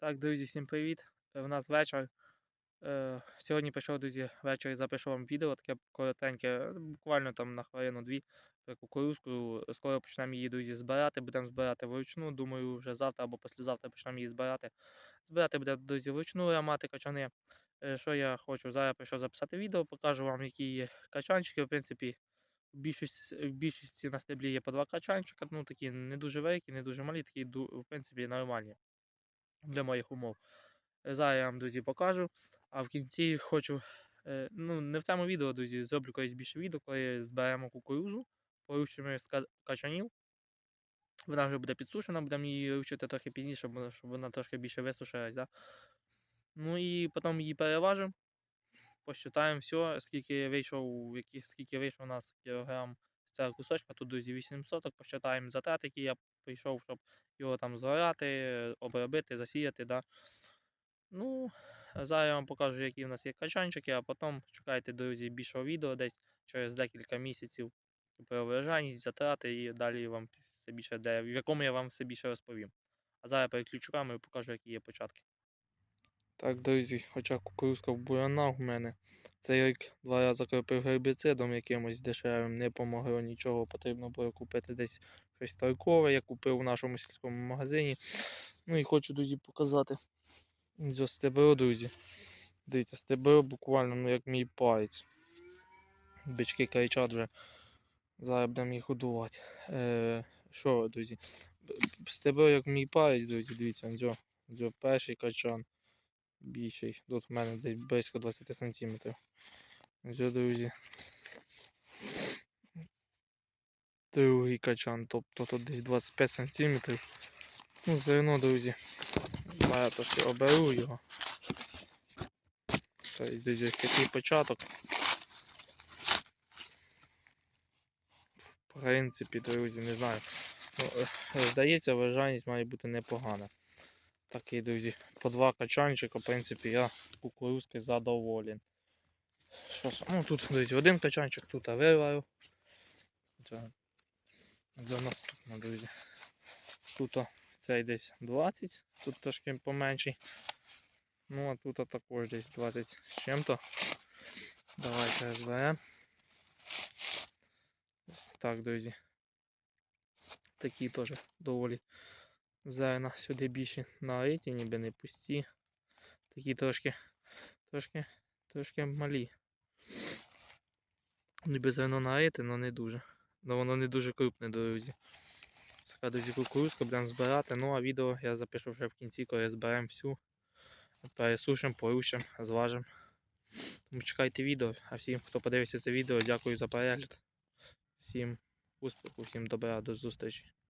Так, друзі, всім привіт. Е, У нас вечір. Е, Сьогодні прийшов, друзі, ввечері запишу вам відео, таке коротеньке, е, буквально там на хвилину дві про кукурузку. Скоро почнемо її, друзі, збирати. Будемо збирати вручну. Думаю, вже завтра або післязавтра почнемо її збирати. Збирати буде, друзі, вручну ламати качани. Е, Що я хочу? Зараз прийшов записати відео, покажу вам, які є качанчики. В принципі, в більшості, в більшості на стеблі є по два качанчика. Ну, такі не дуже великі, не дуже малі, такі, в принципі, нормальні для моїх умов. Е, Зараз я вам, друзі, покажу. А в кінці хочу, е, ну, не в цьому відео, друзі, зроблю колись більше відео, коли зберемо кукурузу, порушимо качанів. Вона вже буде підсушена, будемо її ручити трохи пізніше, щоб вона трошки більше висушилась. Да? Ну і потім її переважимо, посчитаємо все, скільки вийшов, скільки вийшов у нас кілограм цього кусочка. Тут, друзі, 800, посчитаємо затрати, які я прийшов, щоб його там згорати, обробити, засіяти. Да? Ну, зараз я вам покажу, які в нас є качанчики, а потім чекайте, друзі, більшого відео десь через декілька місяців про врожайність, затрати і далі вам все більше, де, в якому я вам все більше розповім. А зараз переключу камеру і покажу, які є початки. Так, друзі, хоча кукурузка в в мене. Цей рік два рази кропив гербіцидом якимось дешевим, не помогло нічого. Потрібно було купити десь щось торгове. Я купив в нашому сільському магазині. Ну і хочу, друзі, показати. Зо стебро, друзі. Дивіться, стебро буквально ну, як мій палець. Бички кричать вже. Зараз будемо їх годувати. Е, що, друзі? Стебро як мій палець, друзі, дивіться, дзьо, дзьо, перший качан. Більший. Тут в мене десь близько 20 см. Друзі. Другий качан, тобто тут десь 25 см. Ну, зерно, друзі. Зараз трошки оберу його. Тобто, друзі, такий початок. В принципі, друзі, не знаю. Ну, е, здається, врожайність має бути непогана. Такий, друзі, по два качанчика, в принципі, я кукурузки задоволен. Що ж, ну тут, друзі, один качанчик тут виварив. Це, це наступно, друзі. Тут цей десь 20, тут трошки поменший. Ну, а тут також десь 20 з чим-то. Давайте розберемо. Так, друзі. Такі теж доволі зерна сюди більше налиті, ніби не пусті. Такі трошки, трошки, трошки малі. Ніби зерно налите, але не дуже. Ну воно не дуже крупне, друзі. Така, друзі, кукурузка будемо збирати. Ну а відео я запишу вже в кінці, коли зберемо всю. Пересушимо, порушимо, зважимо. Тому чекайте відео. А всім, хто подивився це відео, дякую за перегляд. Всім успіху, всім добра, до зустрічі.